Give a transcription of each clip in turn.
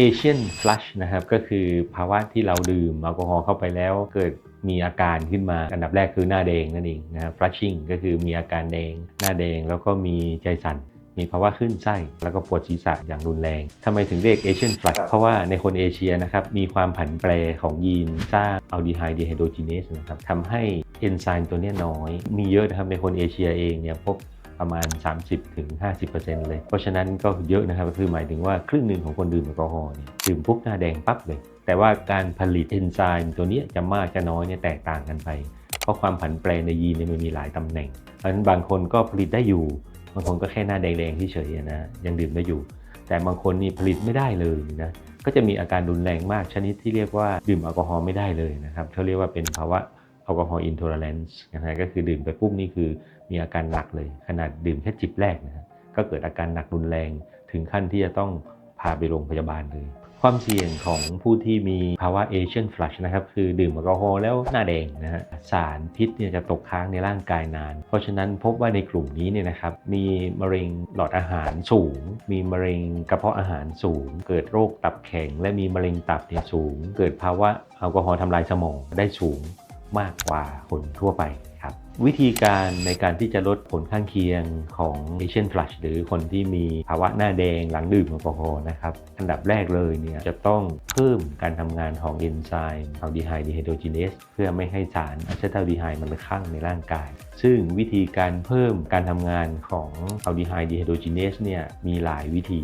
Asian flush นะครับก็คือภาวะที่เราดื่มแอลกอฮอล์เข้าไปแล้วเกิดมีอาการขึ้นมาอันดับแรกคือหน้าแดงนั่นเองนะครับ flushing ก็คือมีอาการแดง หน้าแดงแล้วก็มีใจสั่นมีภาวะขึ้นไส้ แล้วก็ปวดศีรษะอย่างรุนแรงทำไมถึงเรียก Asian flush เพราะว่าในคนเอเชียนะครับ มีความผันแปรของยีนสร้างอัลดีไฮด์ดีไฮโดรจีเนสนะครับทำให้เอนไซม์ตัวนี้น้อย มีเยอะนะครับในคนเอเชียเองเนี่ยพบ ประมาณ 30-50%เลย เพราะฉะนั้นก็เยอะนะครับคือหมายถึงว่าครึ่งหนึ่งของคนดื่มแอลกอฮอล์เนี่ยดื่มปุ๊บหน้าแดงปั๊บเลย แต่ว่าการผลิตเอนไซม์ตัวนี้จะมากจะน้อยเนี่ยแตกต่างกันไป เพราะความผันแปรในยีนเนี่ยมันมีหลายตำแหน่ง เพราะฉะนั้นบางคนก็ผลิตได้อยู่ บางคนก็แค่หน้าแดงๆเฉยๆนะยังดื่มได้อยู่ แต่บางคนนี่ผลิตไม่ได้เลยนะก็จะมีอาการรุนแรงมากชนิดที่เรียกว่าดื่มแอลกอฮอล์ไม่ได้เลยนะครับเขาเรียกว่าเป็นภาวะ อลกอฮอล์อินโทรเลนซ์นะฮะก็คือดื่มไปปุ๊บนี่คือมีอาการหนักเลย ขนาดดื่มแค่จิบแรกนะฮะก็เกิดอาการหนักรุนแรงถึงขั้นที่จะต้องพาไปโรงพยาบาลเลย ความเสี่ยงของผู้ที่มีภาวะ Asian flush นะครับคือดื่มแอลกอฮอล์แล้วหน้าแดงนะฮะสารพิษเนี่ยจะตกค้างในร่างกายนาน เพราะฉะนั้นพบว่าในกลุ่มนี้เนี่ยนะครับมีมะเร็งหลอดอาหารสูง มีมะเร็งกระเพาะอาหารสูง เกิดโรคตับแข็ง และมีมะเร็งตับเนี่ยสูง เกิดภาวะแอลกอฮอล์ทำลายสมองได้สูง มากกว่าคนทั่วไปครับ วิธีการในการที่จะลดผลข้างเคียงของ Asian flush หรือคนที่มีภาวะหน้าแดงหลังดื่มแอลกอฮอล์นะครับ อันดับแรกเลยเนี่ยจะต้องเพิ่มการทำงานของเอนไซม์อัลดีไฮดีไฮโดรจีเนสเพื่อไม่ให้สารอะเซตัลดีไฮด์มันข้างในร่างกาย ซึ่งวิธีการเพิ่มการทำงานของอัลดีไฮดีไฮโดรจีเนสเนี่ยมีหลายวิธี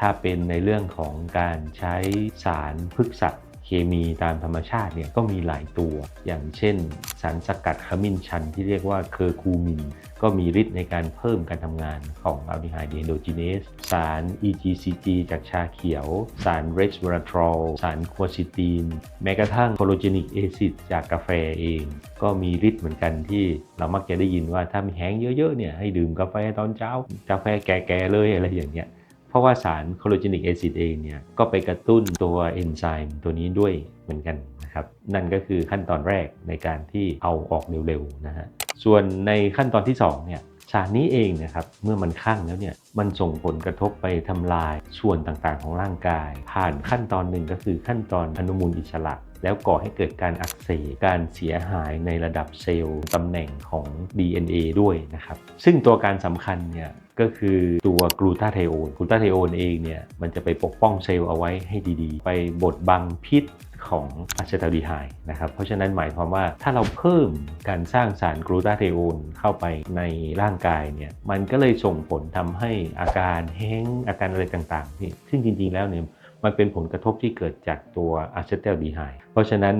ถ้าเป็นในเรื่องของการใช้สารพฤกษ เคมีตามธรรมชาติเนี่ยก็มีหลายตัว อย่างเช่น สารสกัดขมิ้นชันที่เรียกว่าเคอร์คูมิน ก็มีฤทธิ์ในการเพิ่มการทำงานของอัลดีไฮด์ดีไฮโดจีเนส สาร EGCG จากชาเขียว สารเรสเวอราทรอลสารควอซิตีน แม้กระทั่งโคโลเจนิกแอซิดจากกาแฟเอง ก็มีฤทธิ์เหมือนกันที่เรามักจะได้ยินว่าถ้ามีแห้งเยอะๆเนี่ยให้ดื่มกาแฟตอนเช้ากาแฟแก่ๆเลยอะไรอย่างเงี้ย ราะว่าสารโคโลเจนิกแอซิดเองเนี่ยก็ไปกระตุ้นตัวเอนไซม์ตัวนี้ด้วยเหมือนกันนะครับนั่นก็คือขั้นตอนแรกในการที่เอาออกเร็วๆนะฮะส่วนในขั้นตอนที่2เนี่ยสารนี้เองนะครับเมื่อมันข้างแล้วเนี่ยมันส่งผลกระทบไปทำลายส่วนต่างๆ ของร่างกาย ผ่านขั้นตอนหนึ่งก็คือขั้นตอนอนุมูลอิสระ แล้วก่อให้เกิดการอักเสบการเสียหายในระดับเซลล์ตำแหน่งของ DNA ด้วยนะครับ ซึ่งตัวการสำคัญเนี่ยก็คือตัวกลูตาไทโอนกลูตาไทโอนเองเนี่ยมันจะไปปกป้องเซลล์เอาไว้ให้ดีๆ ไปบดบังพิษของอะเซตัลดีไฮนะครับ เพราะฉะนั้นหมายความว่าถ้าเราเพิ่มการสร้างสารกลูตาไทโอนเข้าไปในร่างกายเนี่ยมันก็เลยส่งผลทำให้อาการแห้งอาการอะไรต่างๆที่ซึ่งจริงๆแล้วเนี่ย มันเป็นผลกระทบที่เกิดจากตัวอะเซตัลดีไฮด์เพราะฉะนั้น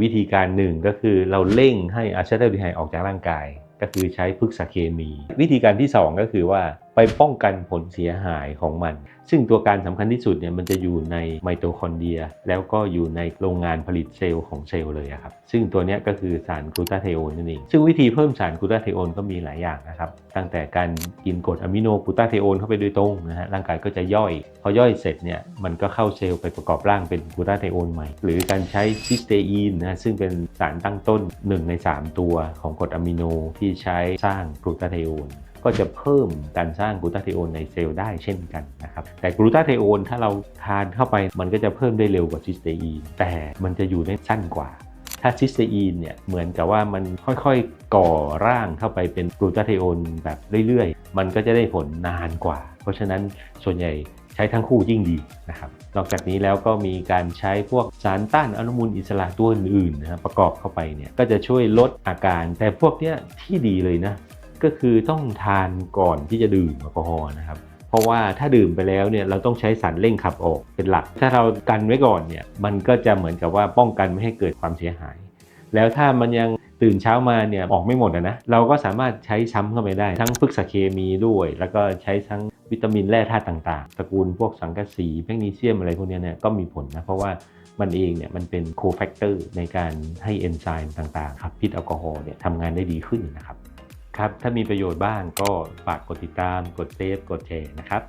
วิธีการหนึ่งก็คือเราเร่งให้อะเซตัลดีไฮด์ออกจากร่างกาย ก็คือใช้พฤกษเคมี วิธีการที่ 2 ก็คือว่า ไปป้องกันผลเสียหายของมัน ซึ่งตัวการสำคัญที่สุดเนี่ยมันจะอยู่ในไมโตคอนเดรีย แล้วก็อยู่ในโรงงานผลิตเซลล์ของเซลล์เลยครับ ซึ่งตัวนี้ก็คือสารกลูตาไทโอนนั่นเอง ซึ่งวิธีเพิ่มสารกลูตาไทโอนก็มีหลายอย่างนะครับ ตั้งแต่การกินกรดอะมิโนกลูตาไทโอนเข้าไปโดยตรงนะฮะ ร่างกายก็จะย่อย พอย่อยเสร็จเนี่ยมันก็เข้าเซลล์ไปประกอบร่างเป็นกลูตาไทโอนใหม่ หรือการใช้ซิสเตอีนนะ ซึ่งเป็นสารตั้งต้น 1 ใน 3 ตัวของกรดอะมิโนที่ใช้สร้างกลูตาไทโอน ก็จะเพิ่มการสร้างกลูตาไทโอนในเซลล์ได้เช่นกันนะครับแต่กลูตาไทโอนถ้าเราทานเข้าไปมันก็จะเพิ่มได้เร็วกว่าซิสเตอีนแต่มันจะอยู่ได้สั้นกว่าถ้าซิสเตอีนเนี่ยเหมือนกับว่ามันค่อยๆก่อร่างเข้าไปเป็นกลูตาไทโอนแบบเรื่อยๆ มันก็จะได้ผลนานกว่า เพราะฉะนั้นส่วนใหญ่ใช้ทั้งคู่ยิ่งดีนะครับ นอกจากนี้แล้วก็มีการใช้พวกสารต้านอนุมูลอิสระตัวอื่นๆนะครับประกอบเข้าไปเนี่ยก็จะช่วยลดอาการ แต่พวกเนี้ยที่ดีเลยนะ ก็คือต้องทานก่อนที่จะดื่มแอลกอฮอล์นะครับ เพราะว่าถ้าดื่มไปแล้วเนี่ยเราต้องใช้สารเร่งขับออกเป็นหลัก ถ้าเรากันไว้ก่อนเนี่ยมันก็จะเหมือนกับว่าป้องกันไม่ให้เกิดความเสียหาย แล้วถ้ามันยังตื่นเช้ามาเนี่ยออกไม่หมดอะนะเราก็สามารถใช้ซ้ำเข้าไปได้ ทั้งพฤกษเคมีด้วย แล้วก็ใช้ทั้งวิตามินแร่ธาตุต่างๆ ตระกูลพวกสังกะสีแมกนีเซียมอะไรพวกนี้เนี่ยก็มีผลนะเพราะว่ามันเองเนี่ยมันเป็นโคแฟกเตอร์ในการให้เอนไซม์ต่างๆขับพิษแอลกอฮอล์เนี่ยทำงานได้ดีขึ้นนะครับ ครับ ถ้ามีประโยชน์บ้างก็ฝากกดติดตาม กดเซฟ กดแชร์นะครับ